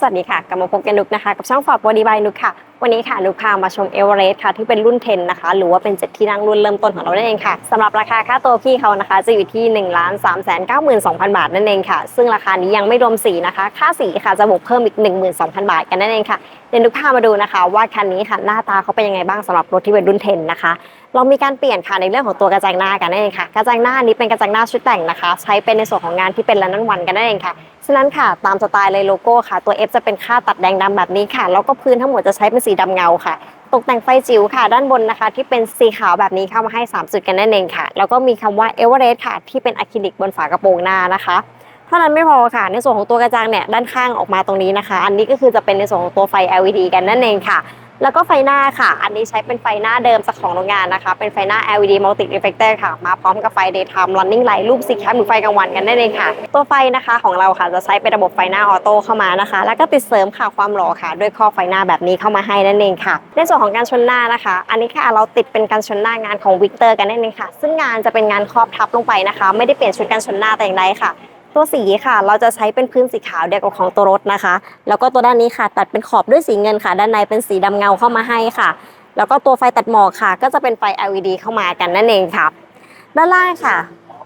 สวัสดีค่ะกลับมาพบกันนุกนะคะกับช่องฟอร์ดบอดี้บายนุกค่ะ วันนี้ค่ะนุกพามาชมเอเวอเรสต์ค่ะที่เป็นรุ่น 10 นะคะ หรือว่าเป็นเจ็ดที่นั่งรุ่นเริ่มต้นของเรานั่นเองค่ะสำหรับราคาค่าตัวพี่เขานะคะ จะอยู่ที่1 3 9 2 0 0 0บาทนั่นเองค่ะ ซึ่งราคานี้ยังไม่รวมสีนะคะ ค่าสีค่ะจะบวกเพิ่มอีก 12,000 บาทกันนั่นเองค่ะเดี๋ยวนุกพามาดูนะคะ ว่าคันนี้ค่ะหน้าตาเขาเป็นยังไงบ้างสำหรับรถที่เป็นรุ่น 10 นะคะ เรามีการเปลี่ยนค่ะในเรื่องของตัวกระจังหน้ากันนั่นเองค่ะกระจังหน้านี้เป็นกระจังหน้าชุดแต่งนะคะ ใช้เป็นในส่วนของงานที่เป็นลันนันวันกันนั่นเองค่ะฉะนั้นค่ะ ตามสไตล์เลยโลโก้ค่ะ ตัว F จะเป็นค่าตัดแดงดำแบบนี้ค่ะแล้วก็พื้นทั้งหมดจะใช้เป็นสีดำเงาค่ะ ตกแต่งไฟจิ๋วค่ะ ด้านบนนะคะ ที่เป็นสีขาวแบบนี้เข้ามาให้ 3 จุดกันนั่นเองค่ะ แล้วก็มีคำว่าเอเวอเรสต์ค่ะ ที่เป็นอะคริลิกบนฝากระโปรงหน้านะคะเท่านั้นไม่พอค่ะ ในส่วนของตัวกระจังเนี่ยด้านข้างออกมาตรงนี้นะคะ อันนี้ก็คือจะเป็นในส่วนของตัวไฟ LED กันนั่นเองค่ะ แล้วก็ไฟหน้าค่ะ อันนี้ใช้เป็นไฟหน้าเดิมจากของโรงงานนะคะ เป็นไฟหน้า LED Multi Reflector ค่ะ มาพร้อมกับไฟ Daytime Running Light รูปสีแคปหรือไฟกลางวันกันได้เลยค่ะ ตัวไฟนะคะของเราค่ะจะใช้เป็นระบบไฟหน้าออโต้เข้ามานะคะ แล้วก็ติดเสริมค่ะความหล่อค่ะ ด้วยข้อไฟหน้าแบบนี้เข้ามาให้นั่นเองค่ะ ในส่วนของการชนหน้านะคะ อันนี้ค่ะเราติดเป็นการชนหน้างานของวิกเตอร์กันนั่นเองค่ะ ซึ่งงานจะเป็นงานครอบทับลงไปนะคะ ไม่ได้เปลี่ยนชุดการชนหน้าแต่อย่างใดค่ะ ตัวสีค่ะ เราจะใช้เป็นพื้นสีขาวเดียวกับของตัวรถนะคะ แล้วก็ตัวด้านนี้ค่ะ ตัดเป็นขอบด้วยสีเงินค่ะ ด้านในเป็นสีดำเงาเข้ามาให้ค่ะ แล้วก็ตัวไฟตัดหมอกค่ะ ก็จะเป็นไฟ LED เข้ามากันนั่นเองค่ะ ด้านล่างค่ะ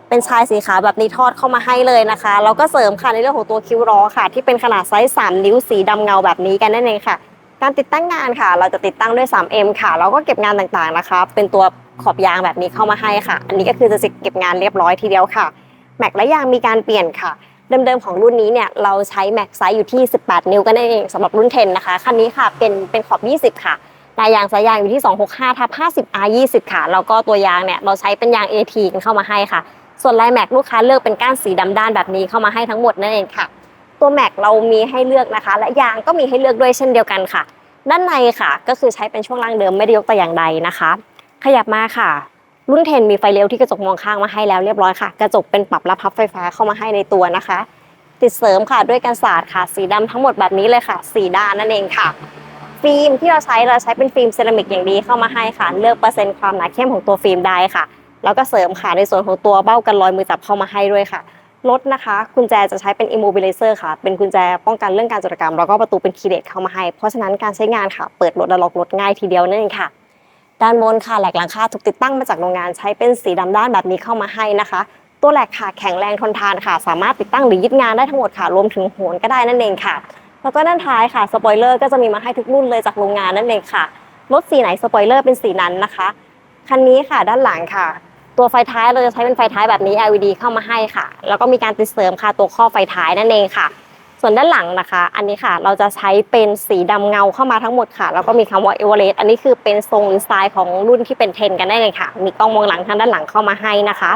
เป็นชายสีขาวแบบนี้ทอดเข้ามาให้เลยนะคะแล้วก็เสริมค่ะในเรื่องของตัวคิ้วล้อค่ะ ที่เป็นขนาดไซส์3นิ้วสีดำเงาแบบนี้กันนั่นเองค่ะ การติดตั้งงานค่ะ เราจะติดตั้งด้วย 3M ค่ะแล้วก็เก็บงานต่างๆนะคะ เป็นตัวขอบยางแบบนี้เข้ามาให้ค่ะ อันนี้ก็คือจะเก็บงานเรียบร้อยทีเดียวค่ะ แม็กและยางมีการเปลี่ยนค่ะเดิมๆของรุ่นนี้เนี่ยเราใช้แม็กไซส์อยู่ที่ 18 นิ้วกันนั่นเองสำหรับรุ่น 10 นะคะคันนี้ค่ะเป็นเป็นขอบ 20 ค่ะลายยางสายยางอยู่ที่ 265ทับ50 R 20ค่ะแล้วก็ตัวยางเนี่ยเราใช้เป็นยาง AT กันเข้ามาให้ค่ะ ส่วนลายแม็กลูกค้าเลือกเป็นก้านสีดำด้านแบบนี้เข้ามาให้ทั้งหมดนั่นเองค่ะ ตัวแม็กเรามีให้เลือกนะคะ และยางก็มีให้เลือกด้วยเช่นเดียวกันค่ะ ด้านในค่ะ ก็คือใช้เป็นช่วงล่างเดิมไม่ได้ยกแต่อย่างใดนะคะ ขยับมาค่ะ รุ่น 10 มีไฟเลี้ยวที่กระจกมองข้างมาให้แล้วเรียบร้อยค่ะ กระจกเป็นปรับและพับไฟฟ้าเข้ามาให้ในตัวนะคะ ติดเสริมค่ะด้วยกันศาสตร์ค่ะ สีดำทั้งหมดแบบนี้เลยค่ะ สีด้านนั่นเองค่ะ ฟิล์มที่เราใช้เราใช้เป็นฟิล์มเซรามิกอย่างดีเข้ามาให้ค่ะ เลือกเปอร์เซ็นต์ความหนาเข้มของตัวฟิล์มได้ค่ะ แล้วก็เสริมค่ะในส่วนของตัวเบ้ากันรอยมือจับเข้ามาให้ด้วยค่ะรถนะคะกุญแจจะใช้เป็น immobilizer ค่ะ เป็นกุญแจป้องกันเรื่องการจดกรรม แล้วก็ประตูเป็นคีย์เลสเข้ามาให้ เพราะฉะนั้นการใช้งานค่ะ เปิดรถและล็อกรถง่ายทีเดียวนั่นเองค่ะ ด้านบนค่ะแหลกหลังคาถูกติดตั้งมาจากโรงงานใช้เป็นสีดำด้านแบบนี้เข้ามาให้นะคะ ตัวแหลกค่ะแข็งแรงทนทานค่ะ สามารถติดตั้งหรือยึดงานได้ทั้งหมดค่ะรวมถึงโหนก็ได้นั่นเองค่ะ แล้วก็ด้านท้ายค่ะสปอยเลอร์ก็จะมีมาให้ทุกรุ่นเลยจากโรงงานนั่นเองค่ะรถสีไหนสปอยเลอร์เป็นสีนั้นนะคะคันนี้ค่ะด้านหลังค่ะ ตัวไฟท้ายเราจะใช้เป็นไฟท้ายแบบนี้ LED เข้ามาให้ค่ะ แล้วก็มีการติดเสริมค่ะตัวข้อไฟท้ายนั่นเองค่ะ ส่วนด้านหลังนะคะ อันนี้ค่ะเราจะใช้เป็นสีดำเงาเข้ามาทั้งหมดค่ะ แล้วก็มีคำว่าเอเวอเรสต์อันนี้คือเป็นทรงหรือสไตล์ของรุ่นที่เป็นเทนกันได้เลยค่ะ มีกล้องมองหลังทางด้านหลังเข้ามาให้นะคะ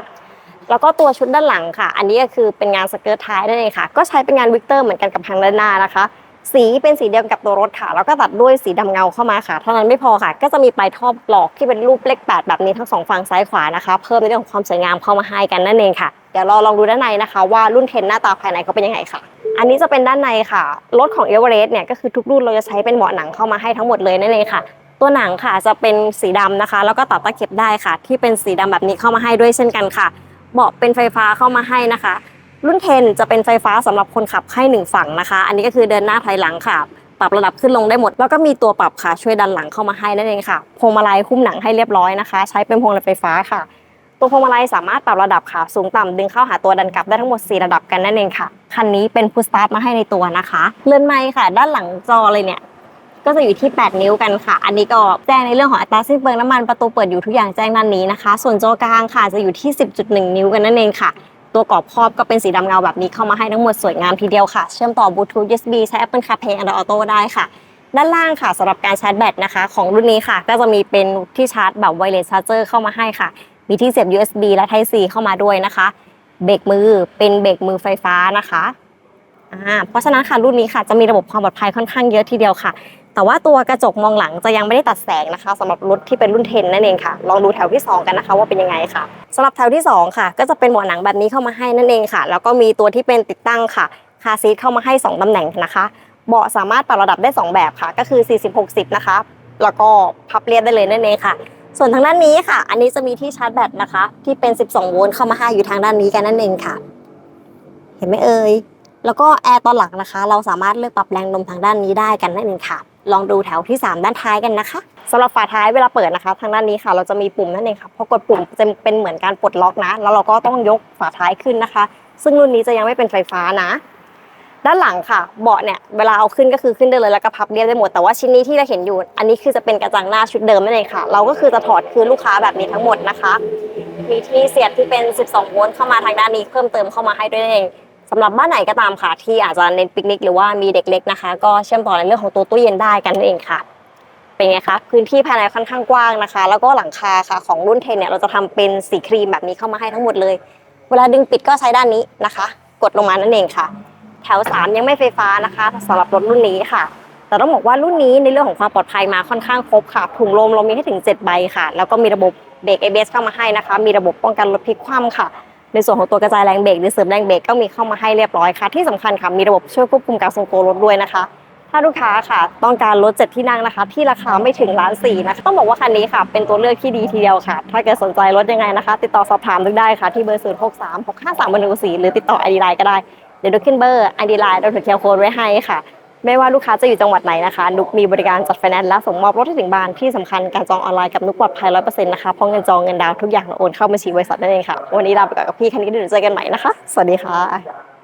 แล้วก็ตัวชุดด้านหลังค่ะ อันนี้ก็คือเป็นงานสเกิร์ตท้ายนั่นเองค่ะ ก็ใช้เป็นงานวิกเตอร์เหมือนกันกับทางด้านหน้านะคะ สีเป็นสีเดียวกับตัวรถค่ะ แล้วก็ตัดด้วยสีดำเงาเข้ามาค่ะ เท่านั้นไม่พอค่ะ ก็จะมีปลายท่อหลอกที่เป็นรูปเลขแปดแบบนี้ทั้งสองฝั่งซ้ายขวานะคะ เพิ่มในเรื่องของความสวยงามเข้ามาให้กันนั่นเองค่ะ เดี๋ยวเราลองดูด้านในนะคะ ว่ารุ่นเทนหน้าตาภายในเขาเป็นยังไงค่ะ อันนี้จะเป็นด้านในค่ะ รถของเอเวอเรสต์เนี่ยก็คือทุกรุ่นเราจะใช้เป็นเบาะหนังเข้ามาให้ทั้งหมดเลยนั่นเองค่ะ ตัวหนังค่ะจะเป็นสีดำนะคะ แล้วก็ตัดตะเข็บได้ค่ะ ที่เป็นสีดำแบบนี้เข้ามาให้ด้วยเช่นกันค่ะเบาะเป็นไฟฟ้าเข้ามาให้นะคะ รุ่น10จะเป็นไฟฟ้าสำหรับคนขับให้หนึ่งฝั่งนะคะ อันนี้ก็คือเดินหน้าถอยหลังค่ะปรับระดับขึ้นลงได้หมด แล้วก็มีตัวปรับค่ะช่วยดันหลังเข้ามาให้นั่นเองค่ะพวงมาลัยหุ้มหนังให้เรียบร้อยนะคะ ใช้เป็นพวงมาลัยไฟฟ้าค่ะ ตัวพวงมาลัยสามารถปรับระดับค่ะสูงต่ำดึงเข้าหาตัวดันกลับได้ทั้งหมด 4 ระดับกันนั่นเองค่ะ คันนี้เป็นพุชสตาร์ทมาให้ในตัวนะคะ เลื่อนไม้ค่ะ ด้านหลังจอเลยเนี่ยก็จะอยู่ที่ 8 นิ้วกันค่ะ อันนี้ก็แจ้งในเรื่องของอัตราสิ้นเปลืองน้ำมันประตูเปิดอยู่ทุกอย่างแจ้งด้านนี้นะคะ ส่วนจอกลางค่ะจะอยู่ที่ 10.1 นิ้วกันนั่นเองค่ะ ตัวกรอบครอบก็เป็นสีดำเงาแบบนี้เข้ามาให้ทั้งหมดสวยงามทีเดียวค่ะ เชื่อมต่อบลูทูธ USB ใช้ Apple CarPlay Android Auto ได้ค่ะ ด้านล่างค่ะสำหรับการชาร์จแบตนะคะ ของรุ่นนี้ค่ะ ก็จะมีเป็นที่ชาร์จแบบไวเลสชาร์เจอร์เข้ามาให้ค่ะ มีที่เสียบ USB และ Type C เข้ามาด้วยนะคะ เบรกมือเป็นเบรกมือไฟฟ้านะคะอ่าเพราะฉะนั้นค่ะรุ่นนี้ค่ะจะมีระบบความปลอดภัยค่อนข้างเยอะทีเดียวค่ะ แต่ว่าตัวกระจกมองหลังจะยังไม่ได้ตัดแสงนะคะสำหรับรถที่เป็นรุ่น10นั่นเองค่ะ ลองดูแถวที่ 2 กันนะคะว่าเป็นยังไงค่ะสำหรับแถวที่ 2 ค่ะ ก็จะเป็นหมวดหนังแบบนี้เข้ามาให้นั่นเองค่ะ แล้วก็มีตัวที่เป็นติดตั้งค่ะคาซีทเข้ามาให้ 2ตำแหน่งนะคะ เบาะสามารถปรับระดับได้ 2 แบบค่ะ ก็คือ 40-60 นะคะ แล้วก็พับเรียบได้เลยนั่นเองค่ะ ส่วนทางด้านนี้ค่ะ อันนี้จะมีที่ชาร์จแบตนะคะ ที่เป็น 12 โวลต์เข้ามาให้อยู่ทางด้านนี้กันนั่นเองค่ะ เห็นไหมเอ่ยแล้วก็แอร์ตอนหลังนะคะ เราสามารถเลือกปรับแรงลมทางด้านนี้ได้กันนั่นเองค่ะ ลองดูแถวที่ 3 ด้านท้ายกันนะคะสำหรับฝาท้ายเวลาเปิดนะคะ ทางด้านนี้ค่ะ เราจะมีปุ่มนั่นเองค่ะพอกดปุ่มจะเป็นเหมือนการปลดล็อกนะ แล้วเราก็ต้องยกฝาท้ายขึ้นนะคะ ซึ่งรุ่นนี้จะยังไม่เป็นไฟฟ้านะ ด้านหลังค่ะ เบาะเนี่ยเวลาเอาขึ้นก็คือขึ้นได้เลยแล้วก็พับเรียบได้หมดแต่ว่าชิ้นนี้ที่เราเห็นอยู่ อันนี้คือจะเป็นกระจังหน้าชุดเดิมนั่นเองค่ะ เราก็คือจะถอดคืนลูกค้าแบบนี้ทั้งหมดนะคะ มีที่เสียบที่เป็น 12 โวลต์เข้ามาทางด้านนี้เพิ่มเติมเข้ามาให้ด้วยนั่นเองสำหรับบ้านไหนก็ตามค่ะที่อาจจะเน้นปิกนิกหรือว่ามีเด็กเล็กนะคะ ก็เชื่อมต่อในเรื่องของตัวตู้เย็นได้กันนั่นเองค่ะเป็นไงคะพื้นที่ภายในค่อนข้างกว้างนะคะ แล้วก็หลังคาค่ะของรุ่นเทนเนี่ยเราจะทำเป็นสีครีมแบบนี้เข้ามาให้ทั้งหมดเลย เวลาดึงปิดก็ใช้ด้านนี้นะคะ กดลงมานั่นเองค่ะ แถว 3 ยังไม่ไฟฟ้านะคะสำหรับรถรุ่นนี้ค่ะ แต่ต้องบอกว่ารุ่นนี้ในเรื่องของความปลอดภัยมาค่อนข้างครบค่ะ ถุงลมเรามีให้ถึง 7 ใบค่ะ แล้วก็มีระบบเบรก ABS เข้ามาให้นะคะ มีระบบป้องกันรถพลิกคว่ำค่ะ ในส่วนของตัวกระจายแรงเบรกหรือเสริมแรงเบรกก็มีเข้ามาให้เรียบร้อยค่ะ ที่สำคัญค่ะ มีระบบช่วยควบคุมการทรงตัวรถด้วยนะคะถ้าลูกค้าค่ะต้องการรถเจ็ดที่นั่งนะคะ ที่ราคาไม่ถึงล้านสี่นะคะต้องบอกว่าคันนี้ค่ะ เป็นตัวเลือกที่ดีทีเดียวค่ะ ถ้าเกิดสนใจรถยังไงนะคะ ติดต่อสอบถามได้ค่ะ ที่เบอร์ศูนย์หกสามหกห้าสามหนึ่งสี่หรือติดต่อไอดีไลน์ก็ได้ เดี๋ยวดูขึ้นเบอร์ไอดีไลน์เราถือเคียวโค้ดไว้ให้ค่ะ ไม่ว่าลูกค้าจะอยู่จังหวัดไหนนะคะ นุกมีบริการจัดไฟแนนซ์และส่งมอบรถให้ถึงบ้านที่สำคัญการจองออนไลน์กับนุกปลอดภัยร้อยเปอร์เซ็นต์นะคะเพราะเงินจองเงินดาวทุกอย่างโอนเข้าบัญชีบริษัทนั่นเองค่ะ วันนี้ลาไปก่อนกับพี่คันนี้เดี๋ยวเจอกันใหม่นะคะ สวัสดีค่ะ